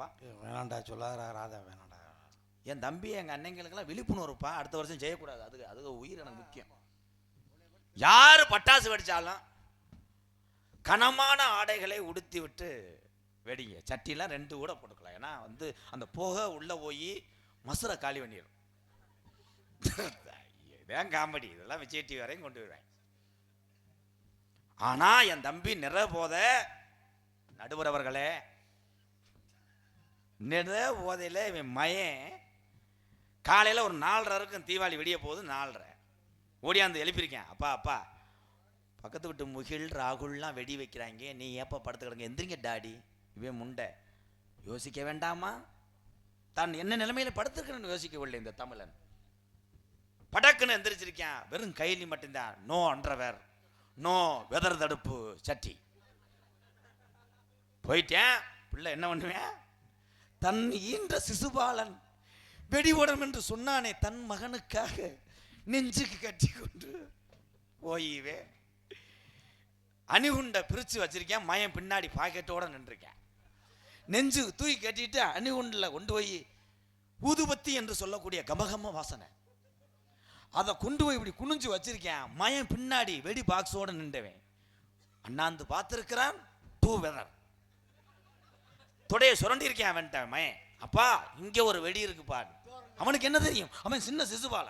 வேண்டியதானப்பா வேணாண்டா சொல்லாதடா ராதா வேணாண்டா என் தம்பி எங்க அன்னைங்களுக்கெல்லாம் விழிப்புணர்வுப்பா அடுத்த வருஷம் செய்யக்கூடாது அது அது உயிர் எனக்கு முக்கியம். யார் பட்டாசு வெடிச்சாலும் கனமான ஆடைகளை உடுத்தி விட்டு வெடிங்க. சட்டிலாம் ரெண்டு கூட போட்டுக்கலாம். ஏன்னா வந்து அந்த புகை உள்ள போய் மசுரை காலி பண்ணிடும் இதான் காமெடி. இதெல்லாம் விஜய் டிவி வரையும் கொண்டு வருவேன். ஆனா என் தம்பி நிற போத நடுவர் அவர்களே போதையில் இவன் மயன். காலையில் ஒரு நாலரை இருக்கும் தீபாவளி வெடிய போகுது நாலரை. ஓடியாந்து எழுப்பியிருக்கேன். அப்பா அப்பா பக்கத்து வீட்டு முகில் ராகுல்லாம் வெடி வைக்கிறாங்க. நீ ஏப்பா படுத்து கிடங்க எந்திரிங்க டாடி. இவன் முண்டை. யோசிக்க வேண்டாமா? தான் என்ன நிலைமையில் படுத்துருக்கணும்னு யோசிக்கவில்லை இந்த தமிழன். படக்குன்னு எந்திரிச்சிருக்கேன் வெறும் கைலி மட்டும்தான். நோ அன்றவர். நோ வெதர் தடுப்பு சட்டி. போயிட்டேன். பிள்ளை என்ன பண்ணுவேன்? தன் ஈன்ற சிசுபாலன் வெடிபடும் என்று சொன்னானே தன் மகனுக்காக நெஞ்சுக்கு கட்டி கொண்டு ஓய்வே. அணிகுண்டை பிரித்து வச்சிருக்கேன் மயம் பின்னாடி பாக்கெட்டோட நின்றுருக்கேன் நெஞ்சு தூக்கி கட்டிட்டு அணிகுண்டில் கொண்டு போய் ஊதுபத்தி என்று சொல்லக்கூடிய கமகம வாசனை. அதை கொண்டு போய் இப்படி குனிஞ்சு வச்சிருக்கேன் மயம் பின்னாடி வெடி பாக்ஸோட நின்றவன். அண்ணாந்து பார்த்துருக்கிறான் டூ வெதர் தொடைய சுரண்டி இருக்கேன் அவன்கிட்ட அப்பா இங்க ஒரு வெடி இருக்குப்பா அவனுக்கு என்ன தெரியும்? அவன் சின்ன சிசுபால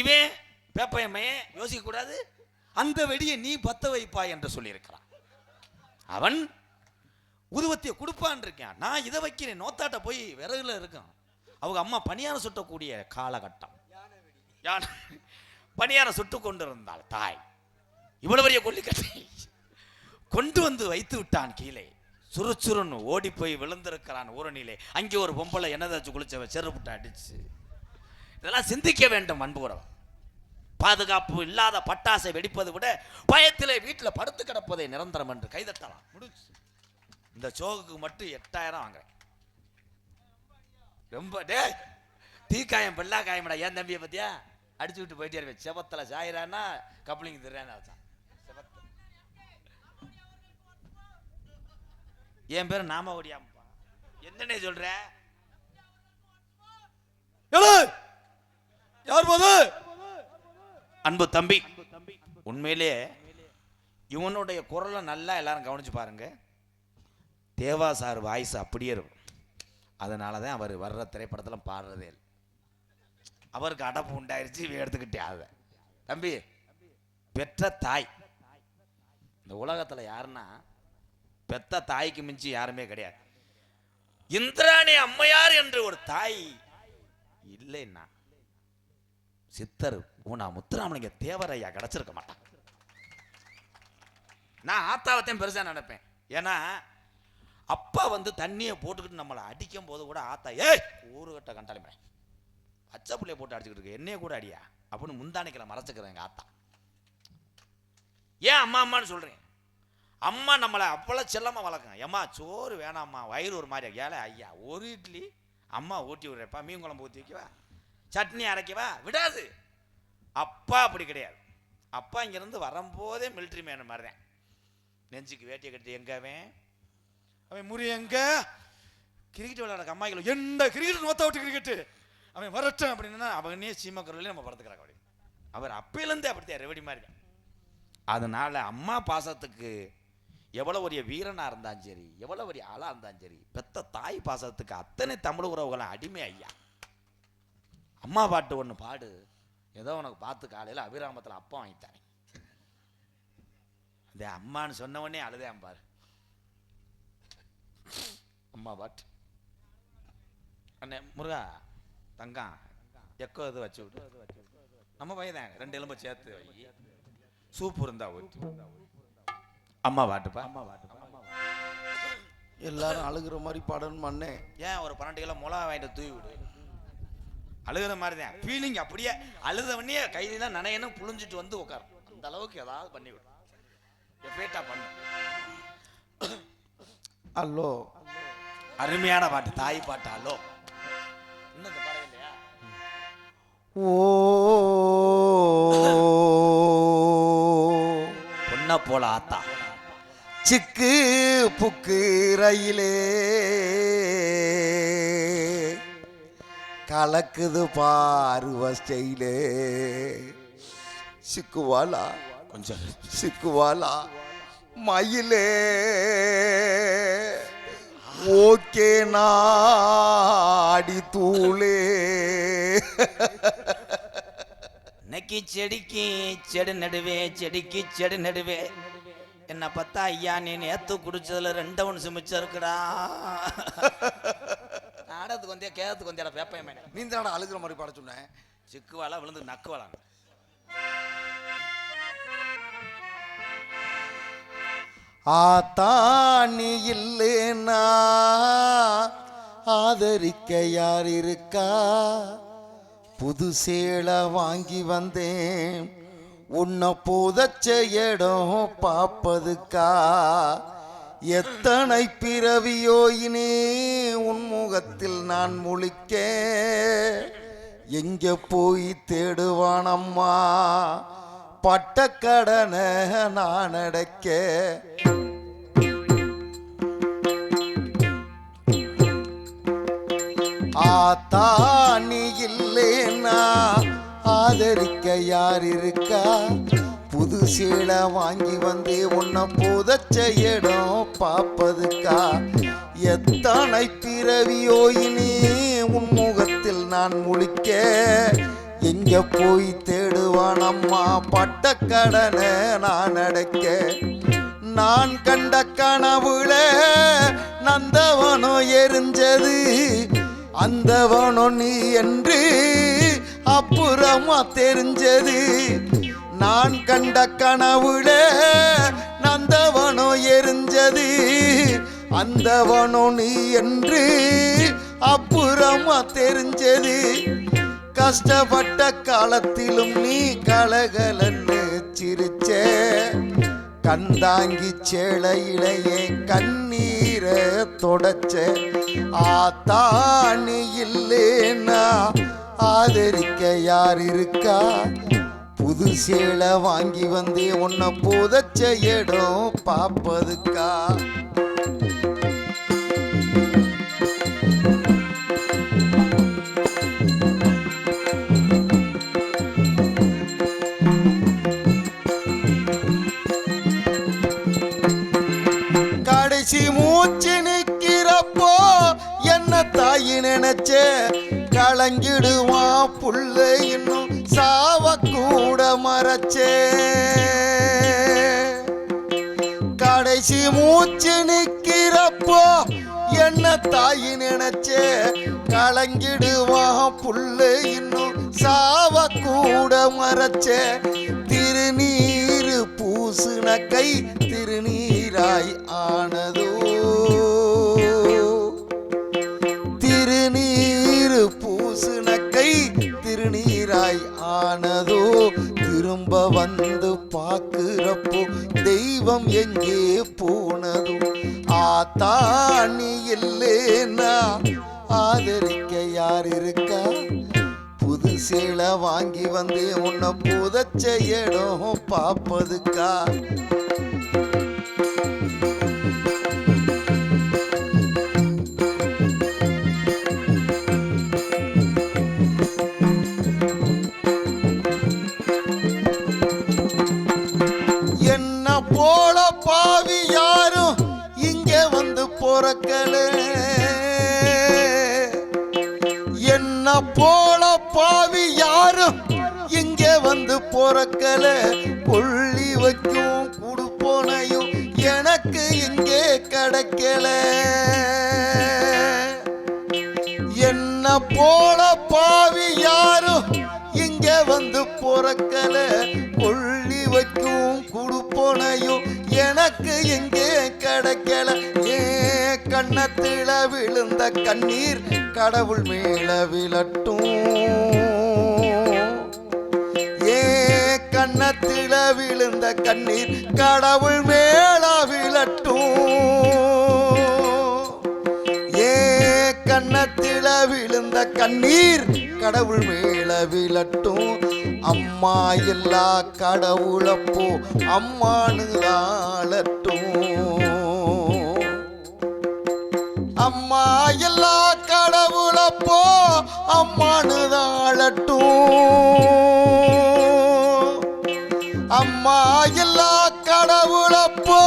இவன் பேப்பையம்மையே மயன் யோசிக்க கூடாது அந்த வெடியை நீ பத்த வைப்பா என்று சொல்லியிருக்கிறான். அவன் உருவத்தை கொடுப்பான் இருக்கேன். நான் இதை வைக்கிறேன். நோத்தாட்ட போய் விறகுல இருக்கான் அவங்க அம்மா பணியாரம் சுட்டக்கூடிய காலகட்டம். யானை பணியாரம் சுட்டு கொண்டிருந்தாள் தாய். இவ்வளவு பெரிய கொல்லிக்கட்டை கொண்டு வந்து வைத்து விட்டான் கீழே. சுறுசுறுன்னு ஓடி போய் விழுந்திருக்கிறான் ஊரணியிலே. அங்கே ஒரு பொம்பளை என்னதாச்சு குளிச்சவ? செருப்புட்டு அடிச்சு. இதெல்லாம் சிந்திக்க வேண்டும் அன்புறவன் பாதுகாப்பு இல்லாத பட்டாசை வெடிப்பதை விட பயத்திலே வீட்டில் படுத்து கிடப்பதை நிரந்தரம் என்று கைதட்டலாம். முடிச்சு இந்த சோகுக்கு மட்டும் எட்டாயிரம் வாங்குறேன். ரொம்ப டே தீக்காயம் பெல்லா காயம்டா. ஏன் தம்பியை பத்தியா? அடிச்சு விட்டு போயிட்டே இருப்பேன். செபத்தில் சாயிரானா கப்ளிங் திறான்னு என் பேர் நாம ஓடியாம்பா என்னன்னே சொல்ற! யார்? போது? அன்பு தம்பி உண்மையிலே இவனுடைய குரலை நல்லா எல்லாரும் கவனிச்சு பாருங்க. தேவா சார் வாய்ஸ் அப்படியே இருக்கும். அதனால தான் அவர் வர்ற திரைப்படத்தில் பாடுறதே இல்லை. அவருக்கு அடப்பு உண்டாயிருச்சு எடுத்துக்கிட்டே அதை தம்பி பெற்ற தாய். இந்த உலகத்தில் யாருன்னா பெத்த தாய்க்கு மிஞ்சி யாருமே கிடையாது. இந்திராணி அம்மையார் என்று ஒரு தாய் இல்லைன்னா சித்தர் ஊனா முத்துராமலிங்க தேவரையா கிடைச்சிருக்க மாட்டான். நான் ஆத்தாவத்தையும் பெருசா நினைப்பேன். ஏன்னா அப்பா வந்து தண்ணியை போட்டுக்கிட்டு நம்மளை அடிக்கும் போது கூட ஆத்தா ஏய் ஊருகட்ட கண்டாலுமே பச்சை பிள்ளைய போட்டு அடிச்சுக்கிட்டு இருக்கு என்னைய கூட அடியா? அப்படின்னு முந்தானைக்கிற மறைச்சிக்கிறேன் எங்க ஆத்தா. ஏன் அம்மா அம்மான்னு சொல்றேன். அம்மா நம்மளை அவ்வளோ செல்லமாக வளர்க்கும் ஏம்மா சோறு வேணாம்மா வயிறு ஒரு மாதிரி ஏழை ஐயா ஒரு இட்லி அம்மா ஊட்டி விடுறப்பா மீன் குழம்பு ஊற்றி வைக்கவா? சட்னி அரைக்கவா? விடாது. அப்பா அப்படி கிடையாது. அப்பா இங்கேருந்து வரும்போதே மிலிட்ரி மேன் மாதிரி தான் நெஞ்சுக்கு வேட்டியை கட்டி எங்கவே அவன்? அவன் முறி எங்க? கிரிக்கெட் விளையாட அம்மாய்கள் எந்த கிரிக்கெட் நோத்த விட்டு கிரிக்கெட்டு அவன் வரட்டும் அப்படின்னா அவனே சீமக்கரில் நம்ம படுத்துக்கிறாங்க அப்படி. அவர் அப்பையிலேருந்தே அப்படித்தான் ரெவடி மாதிரி தான் அதனால அம்மா பாசத்துக்கு எவ்வளோ பெரிய வீரனா இருந்தாலும் சரி எவ்வளோ பெரிய ஆளாக இருந்தாலும் சரி பெத்த தாய் பாசத்துக்கு அத்தனை தமிழ் உறவுகளும் அடிமை ஐயா. அம்மா பாட்டு ஒன்று பாடு. ஏதோ உனக்கு பார்த்து காலையில் அபிராமத்தில் அப்பா வாங்கித்தாரேன் அந்த அம்மான்னு சொன்ன உடனே அழுதேன் பாரு. அம்மா பாட்டு. அண்ணே முருகா தங்கம் எக்கோ இது வச்சு விட்டு நம்ம பையன் ரெண்டு எலும்பு சேர்த்து சூப்பு இருந்தா ஊற்றி அம்மா பாட்டுப்பா அம்மா பாட்டு எல்லாரும் அழுகுற மாதிரி பாடணும் மண்ணே ஏன் ஒரு பன்னெண்டு கிலோ மிளகா வாங்கிட்டு தூவி விடு? அழுகுற மாதிரி தான் ஃபீலிங் அப்படியே அழுதவனே கையிலாம் நனையணும் புழிஞ்சிட்டு வந்து உட்காரும். அந்த அளவுக்கு ஏதாவது பண்ணி விடு. எஃபேட்டா பண்ணு. அல்லோ அருமையான பாட்டு தாய் பாட்டு அல்லோ இன்னும் இந்த இல்லையா? ஓ. பொண்ணை போல ஆத்தா. சிக்கு புக்கு ரயிலே. கலக்குது பாருவ ஸ்டைலே சிக்குவாலா கொஞ்சம். சிக்குவாலா மயிலே. ஓகே நாடி தூளே. இன்னைக்கு செடிக்கு செடி நடுவே செடிக்கு செடி நடுவே. என்ன பார்த்தா ஐயா நீ நேத்து குடிச்சதுல ரெண்டவன் சுமிச்சா இருக்குடா நாடத்துக்கு வந்தியா கேரத்துக்கு வந்தியாடா பேப்பையமே நீ தானடா அழுகிற மாதிரி பாட சொன்னேன் சிக்குவாலா விழுந்து நக்குவாளாங்க ஆத்தாணி இல்லைன்னா ஆதரிக்க யார் இருக்கா? புது சேலை வாங்கி வந்தேன். உன்னை புதச்ச இடம் பார்ப்பதுக்கா? எத்தனை பிறவியோ இனி உன் முகத்தில் நான் முழிக்க? எங்க போய் தேடுவானம்மா? பட்டக்கடனை நான் அடைக்க. ஆத்தா நீ இல்லைன்னா ஆதரிக்க யார் இருக்கா? புது சேலை வாங்கி வந்து உன்னை புதச்ச இடம் பார்ப்பதுக்கா? எத்தனை பிறவியோ இனி உன் முகத்தில் நான் முழிக்க? எங்க போய் தேடுவான் அம்மா? பட்ட கடனை நான் அடைக்க. நான் கண்ட கனவுல நந்தவனோ எரிஞ்சது அந்தவனோ நீ என்று அப்புறமா தெரிஞ்சது. நான் கண்ட கனவுல நந்தவனோ எரிஞ்சது. அந்தவனோ நீ என்று அப்புறமா தெரிஞ்சது. கஷ்டப்பட்ட காலத்திலும் நீ கலகலன்னு சிரிச்ச. கந்தாங்கி சேலையிலேயே கண்ணீரை தொடச்ச. ஆத்தாணி நீ ஆதரிக்க யார் இருக்கா? புது சேலை வாங்கி வந்து உன்னை புதச்ச இடம் பார்ப்பதுக்கா? கடைசி மூச்சு நிற்கிறப்போ தாயி நினைச்சே கலங்கிடுவா புள்ள இன்னும் சாவ கூட மறைச்சே. கடைசி மூச்சு நிக்கிறப்போ என்ன தாயி நினைச்சே கலங்கிடுவா புள்ள இன்னும் சாவ கூட மறைச்சே. திருநீரு பூசுன கை திருநீராய் ஆனதோ. திருநீராய் ஆனதோ திரும்ப வந்து பார்க்கிறப்போ தெய்வம் எங்கே போனதோ? ஆத்தா நீ இல்லேன்னா ஆதரிக்க யார் இருக்கா? புது சேலை வாங்கி வந்து உன்னை புதச்ச இடம் பார்ப்பதுக்கா? வந்து என்ன போல பாவி யாரும் இங்கே வந்து பொறக்கல. கொள்ளி வைக்கும் குடுப்போனையும் எனக்கு இங்கே கிடைக்கல. என்ன போல பாவி யாரும் இங்கே வந்து பொறக்கல. கொள்ளி வைக்கும் குடுப்போனையும் எனக்கு எங்கே கிடைக்கல. ஏ கண்ணத்தில விழுந்த கண்ணீர் கடவுள் மேல விழட்டும். ஏ கண்ணத்தில விழுந்த கண்ணீர் கடவுள் மேல விழட்டும். ஏ கண்ணத்தில விழுந்த கண்ணீர் கடவுள் மேல விழட்டும். அம்மா எல்லா கடவுளப்போ அம்மானு ஆளட்டும் அம்மா எல்லா கடவுளப்போ அம்மானு தாழட்டும் அம்மா எல்லா கடவுளப்போ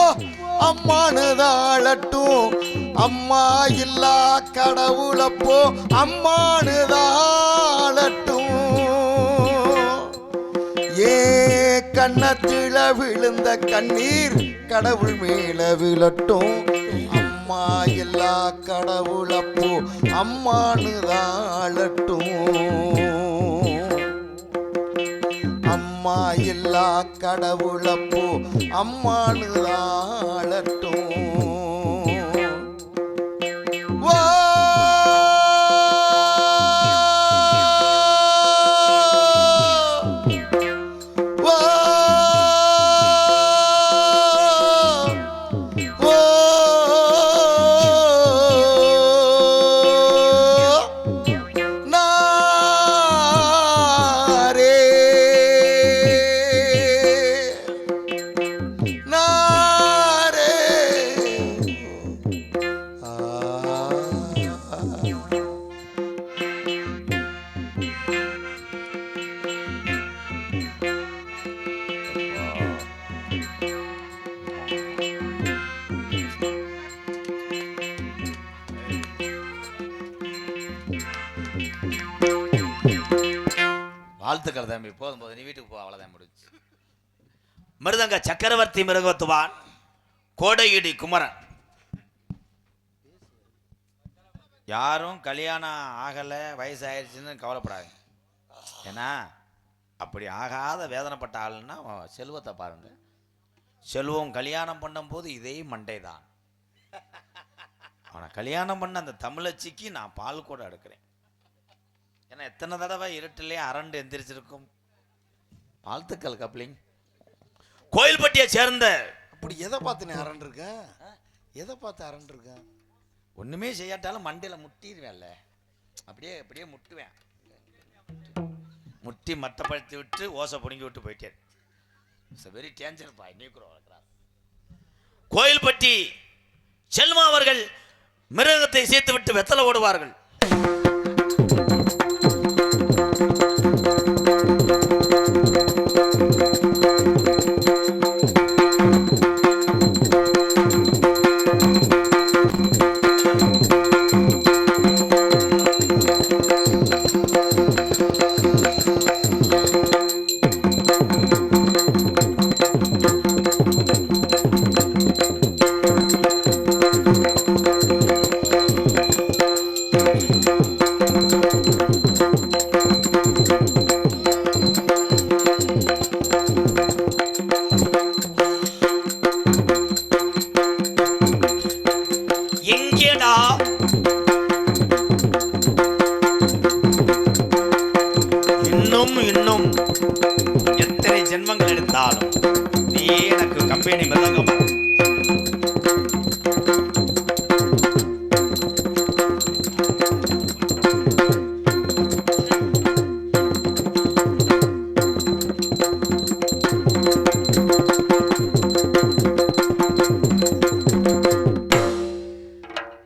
அம்மானு தாழட்டும் அம்மா இல்லா கடவுளப்போ அம்மானு தாழட்டும் கண்ணத்தில விழுந்த கண்ணீர் கடவுள் மேல விழட்டும். அம்மா எல்லா கடவுளப்போ அம்மானு தாழட்டும். அம்மா எல்லா கடவுளப்போ அம்மானு தாழட்டும். தம்பி போதும் போதும் நீ வீட்டுக்கு போ அவ்வளோதான் முடிஞ்சு மிருதங்க சக்கரவர்த்தி மிருகத்துவான் கோடையிடி குமரன். யாரும் கல்யாணம் ஆகலை வயசாயிருச்சுன்னு கவலைப்படாதீங்க. ஏன்னா அப்படி ஆகாத வேதனைப்பட்ட ஆளுன்னா செல்வத்தை பாருங்க. செல்வம் கல்யாணம் பண்ணும்போது இதே மண்டை தான் அவனை கல்யாணம் பண்ண அந்த தமிழச்சிக்கு நான் பால் கூட எடுக்கிறேன். ஏன்னா எத்தனை தடவை இருட்டிலே அரண்டு எந்திரிச்சிருக்கும்? வாழ்த்துக்கள் கப்ளிங். கோயில்பட்டியை சேர்ந்த அப்படி எதை பார்த்து நீ அரண்டு இருக்க எதை பார்த்து அரண்டு இருக்க ஒண்ணுமே செய்யாட்டாலும் மண்டையில முட்டிடுவேன்ல. அப்படியே அப்படியே முட்டுவேன். முட்டி மட்டப்படுத்தி விட்டு ஓசை பிடுங்கி விட்டு போயிட்டேன். இட்ஸ் வெரி டேஞ்சர் பாய் நீக்குறோம் கோயில்பட்டி செல்மா அவர்கள் மிருகத்தை சேர்த்து விட்டு வெத்தலை ஓடுவார்கள்.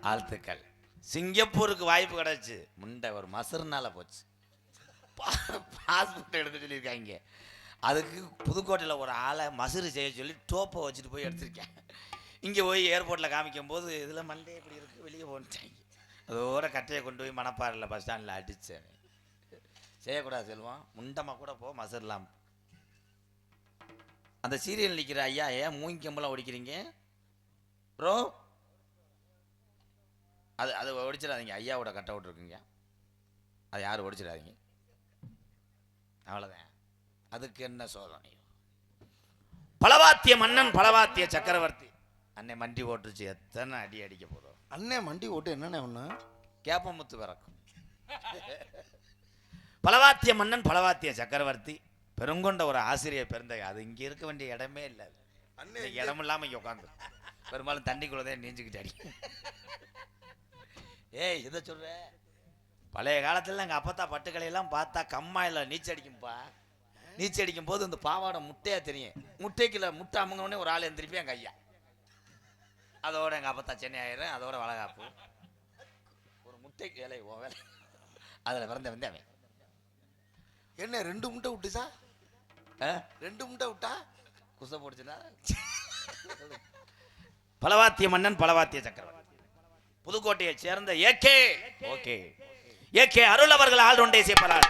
வாழ்த்துக்கள். சிங்கப்பூருக்கு வாய்ப்பு கிடைச்சு. முண்டை ஒரு மசர்னால போச்சு. பாஸ்போர்ட் எடுக்க சொல்லியிருக்காங்க. அதுக்கு புதுக்கோட்டையில் ஒரு ஆளை மசுறு செய்ய சொல்லி டோப்பை வச்சுட்டு போய் எடுத்திருக்கேன். இங்கே போய் ஏர்போர்ட்டில் காமிக்கும் போது இதில் மண்டே இப்படி இருக்கு வெளியே போன்ட்டாங்க. அதோட கட்டையை கொண்டு போய் மணப்பாறையில் பஸ் ஸ்டாண்டில் அடித்தேன் செய்யக்கூடாது செல்வம். முண்டமாக கூட போ மசர்லாம் அந்த சீரியல் நிற்கிற ஐயா ஏன் மூங்கி கம்பெல்லாம் ஒடிக்கிறீங்க ப்ரோ அது அது ஒடிச்சிடாதீங்க. ஐயாவோட கட் அவுட் இருக்குங்க. அது யாரும் ஒடிச்சிடாதீங்க. அவ்வளோதான் அதுக்கு என்ன சோதனை? பலவாத்திய மன்னன் பலவாத்திய சக்கரவர்த்தி. அன்னை மண்டி ஓட்டுச்சு. எத்தனை அடி அடிக்க போகிறோம் அண்ணே மண்டி ஓட்டு என்னண்ணே ஒன்று கேப்பமுத்து பிறக்கும் பலவாத்திய மன்னன் பலவாத்திய சக்கரவர்த்தி. பெருங்கொண்ட ஒரு ஆசிரியர் பிறந்த அது இங்கே இருக்க வேண்டிய இடமே இல்லை. இன்னைக்கு இடம் இல்லாமல் இங்கே உட்காந்து பெரும்பாலும் தண்ணிக்குள்ளதே நீஞ்சிக்கிட்டு அடி ஏய் இதை சொல்ற? பழைய காலத்துல எங்கள் அப்பத்தா பட்டுக்களையெல்லாம் பார்த்தா கம்மாயில் நீச்சல் அடிக்கும்பா நீச்சல் அடிக்கும் போது இந்த பாவாடை முட்டையா தெரியும். முட்டைக்குள்ள முட்டை அமுங்கினோடனே ஒரு ஆள் எந்திரிப்பேன் எங்கள் ஐயா. அதோட எங்கள் அப்பத்தா சென்னை ஆயிரம் அதோட வளகாப்பு. முட்டை வேலை ஓ வேலை. அதில் பிறந்த வந்து அவன். என்ன ரெண்டு முட்டை விட்டுச்சா? ரெண்டு முட்டை விட்டா? குச போடுச்சுன்னா பலவாத்திய மன்னன் பலவாத்திய சக்கரவர்த்தி. புதுக்கோட்டையை சேர்ந்த ஏகே ஓகே ஏகே அருள் அவர்கள் ஆள் ஒன்றை சேர்ப்பறார்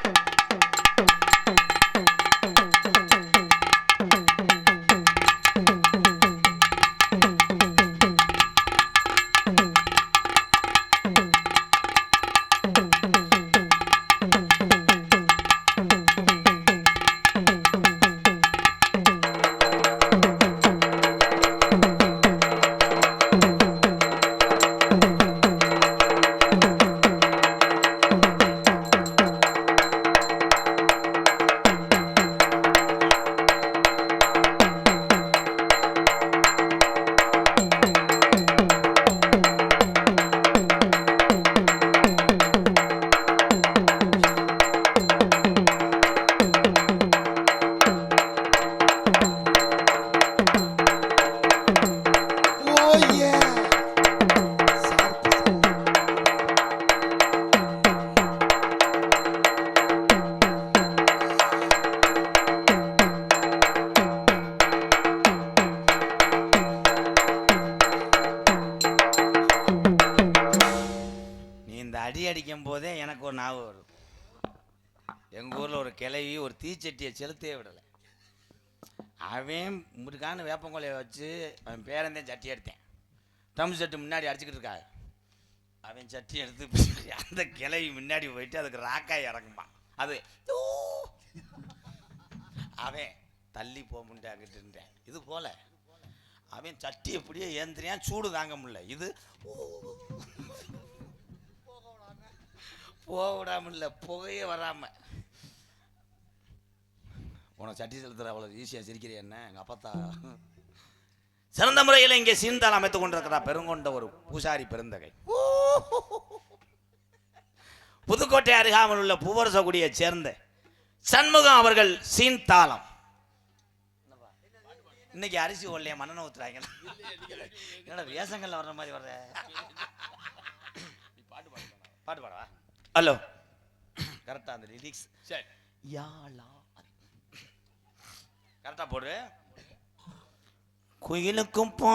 ஒரு செலுத்தே விடலை. அவன் முருகான வேப்பங்கொலையை வச்சு அவன் பேரந்தேன் சட்டி எடுத்தேன். தம்பு சட்டு முன்னாடி அடிச்சுக்கிட்டு இருக்காங்க அவன் சட்டி எடுத்து அந்த கிளவி முன்னாடி போயிட்டு அதுக்கு ராக்காய் இறங்குமா அது அவன் தள்ளி போக முடியாங்கிட்டுன்றேன் இது போல அவன் சட்டி எப்படியே ஏந்திரியான் சூடு தாங்க முடியல. இது போக விடாம. இல்லை புகையே வராமல் உனக்கு சட்டி செலுத்துற அவ்வளோ ஈஸியாக சிரிக்கிறிய என்ன? எங்கள் அப்பத்தா. சிறந்த முறையில் இங்கே சீன்தால் அமைத்துக் கொண்டிருக்கிறா பெருங்கொண்ட ஒரு பூசாரி பெருந்தகை. புதுக்கோட்டை அருகாமல் உள்ள பூவரசகுடியைச் சேர்ந்த சண்முகம் அவர்கள் சீன்தாளம் இன்னைக்கு அரிசி ஒல்லைய மண்ணெண்ண ஊத்துறாங்க. என்னடா வேஷங்கள்ல வர்ற மாதிரி வர்ற? பாட்டு பாடவா? ஹலோ கரெக்டா அந்த லிரிக்ஸ் சரி யாழா கரெக்டா போடு. குயிலுக்கும் போ.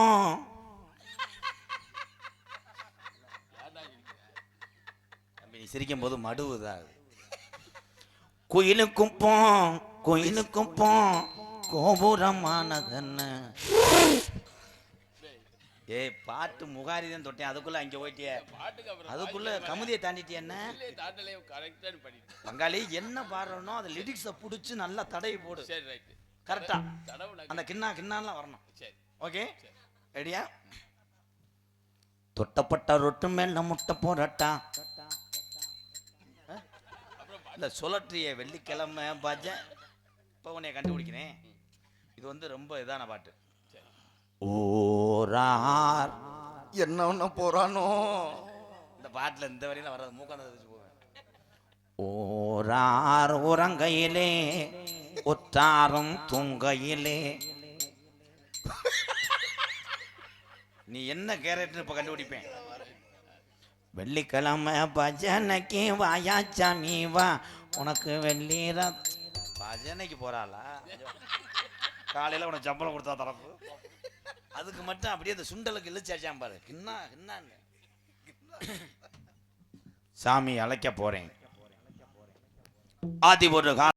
நீ சிரிக்கும் போது மடுவுதான் அது. குயிலுக்கும் போ குயிலுக்கும் போ. கோபுரமானதன்னு? ஏய் பாட்டு முகாரி தான் தொட்டேன். அதுக்குள்ள அங்க போயிட்டியே. அதுக்குள்ள கமுதியை தாண்டிட்டிய என்ன? பங்காளி என்ன பாடுறனோ அந்த லிரிக்ஸை பிடிச்சி நல்லா தடவி போடு. சரி ரைட்டு கரெக்டா. அந்த கிண்ணா கிண்ணாலாம் வரணும். சரி. ஓகே? ரெடியா தொட்டப்பட்ட ரொட்டு மேல முட்டை போடட்டா இல்ல சுழற்றிய வெள்ளிக்கிழமை பஜ. இப்போ உன்னைய கண்டுபிடிக்கிறேன். இது வந்து ரொம்ப இதான பாட்டு. ஓரார். என்ன ஒண்ணு போறானோ? இந்த பாட்டுல இந்த வரையில வர்றது மூக்காந்த வச்சு போவேன். ஓரார் உறங்கையிலே ஒற்றாரும் தூங்கையிலே. நீ என்ன கேரக்டர் இப்ப கண்டுபிடிப்பேன்? வெள்ளிக்கிழமை பஜனைக்கு வாயா சாமி வா. உனக்கு வெள்ளி பஜனைக்கு போறாளா? காலையில உனக்கு சம்பளம் கொடுத்தா தரப்பு. அதுக்கு மட்டும் அப்படியே அந்த சுண்டலுக்கு இழுச்சாச்சாம் பாரு. கிண்ணா கிண்ணான்னு. சாமி அழைக்க போறேன். ஆதி ஒரு கால